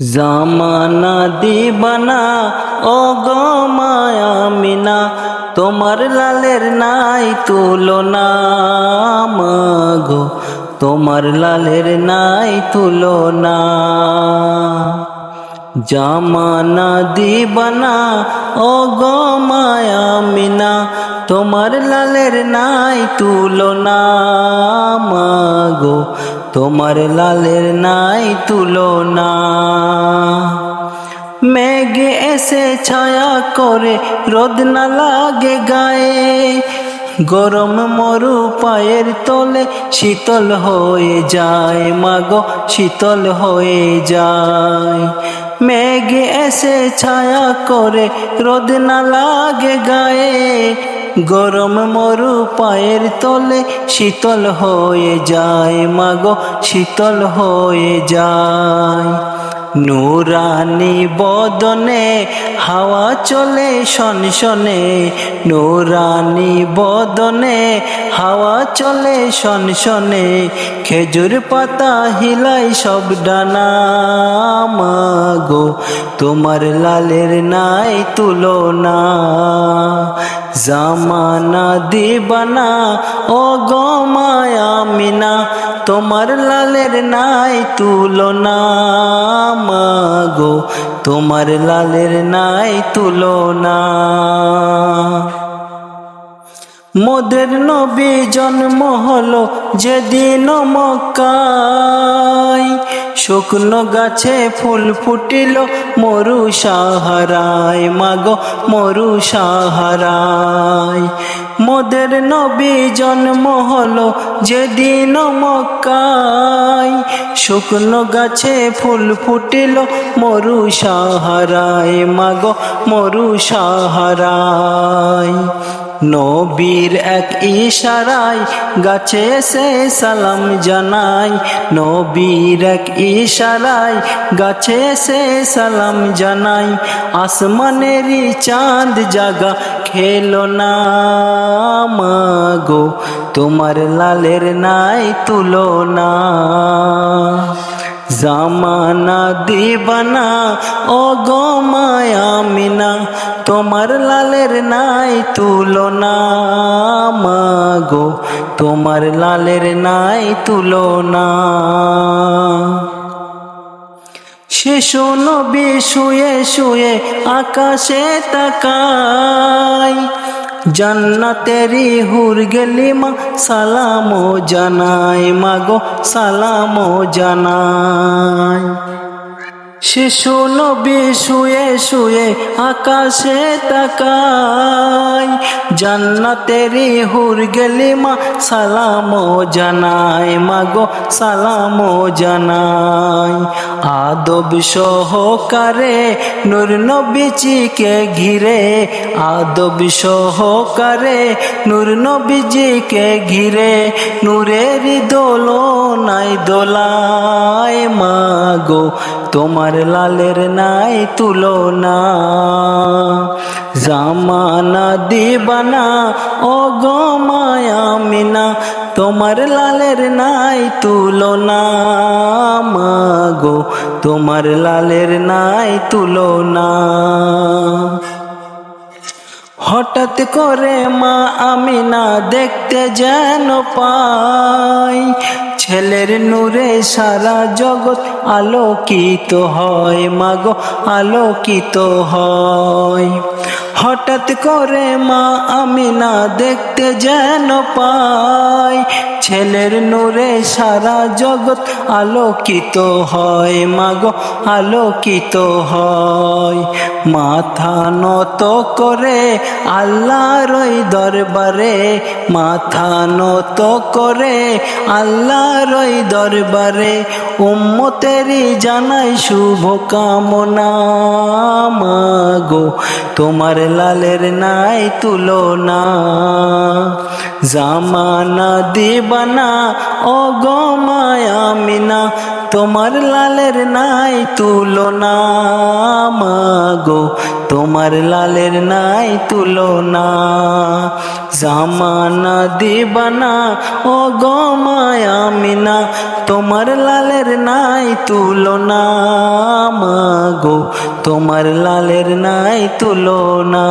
জামানা দিবানা ও মায়ামিনা তোমার লালের নাই তুলনা গো তোমার লালের নাই তুলনা। জামানা দিবানা ও মায়ামিনা তোমার লালের নাই তুলনা গো তোমার লালের নাই তুলনা। মেঘে এসে ছায়া করে, রোদ না লাগে গায়ে। গরম মরু পায়ের তলে শীতল হয়ে যায়, মাগো শীতল হয়ে যায়। মেঘে এসে ছায়া করে, রোদ না লাগে গায়ে। গরম মরু পায়ের তলে শীতল হয়ে যায়, মাগো শীতল হয়ে যায়। নুরানি বদনে হাওয়া চলে শনশনে নুরানি বদনে। হাওয়া চলে শনশনে খেজুর পাতা হিলাই সব ডানা মাগো। তোমার লালের নাই তুলনা, জামানা দিবানা ও গো মায়ামিনা তোমার লালের নাই তুলনা মাগো, তোমার লালের নাই তুলনা। মোদের নবী জন্ম হলো যেদিন মক্কায়। শুকনো গাছে ফুল ফুটিল মরু সাহারায় মাগো মরু সাহারায় মোদের নবী জন্ম হলো যেদিন মক্কায়। শুকনো গাছে ফুল ফুটিল মরু সাহারায় মাগো মরু সাহারায় নবীর এক ইশারায় গাছে সে সালাম জানাই। নবীর এক ইশারায় গাছে সে সালাম জানাই। আসমানেরই চাঁদ জাগা খেলো না মাগো, তোমার লালের নাই তুলনা। জামানা দিবানা ও গো মায়ামিনা তোমার লালের নাই তুলনা মাগো। তোমার লালের নাই তুলনা। শিশু নবী শুয়ে শুয়ে আকাশে তাকায় জান্নাতেরি হুর গেলি মা সালামো জানাই, মাগো সালামো জানাই। শিশু নবী শুয়ে শুয়ে আকাশে তাকাই জান্নাতেরি হুর গেলি মা, সালামো জানাই। মাগো, সালামো জানাই। আদব সহকারে নূর নবীজিকে ঘিরে, আদব সহকারে নূর নবীজিকে ঘিরে, নূরের দোলো নাই দোলায়। মাগো, তোমার লালের নাই তুলনা। জামানা দিবানা ও গো মায়ামিনা তোমার লালের নাই তুলনা। মাগো, তোমার লালের নাই তুলনা। হঠাৎ করে মা আমি না দেখতে যেন পাই, ছেলের নূরে সারা জগৎ আলোকিত হয়। মাগো, আলোকিত হয়। হঠাৎ করে মা আমি না দেখতে যেন পাই ছেলের নূরে সারা জগৎ আলোকিত হয় মাগো আলোকিত হয়। মাথা নত করে আল্লাহর দরবারে, মাথা নত করে আল্লাহর দরবারে, উম্মতেরই জানাই শুভ কামনা মাগো তোমার লালের নাই তুলনা। জামানা দিবানা ও গো মায়ামিনা তোমার লালের নাই তুলনা। মাগো তোমার লালের নাই তুলনা। জামানা দিবানা ও গমায়ামিনা তোমার লালের নাই তুলনা। মাগো, তোমার লালের নাই তুলনা।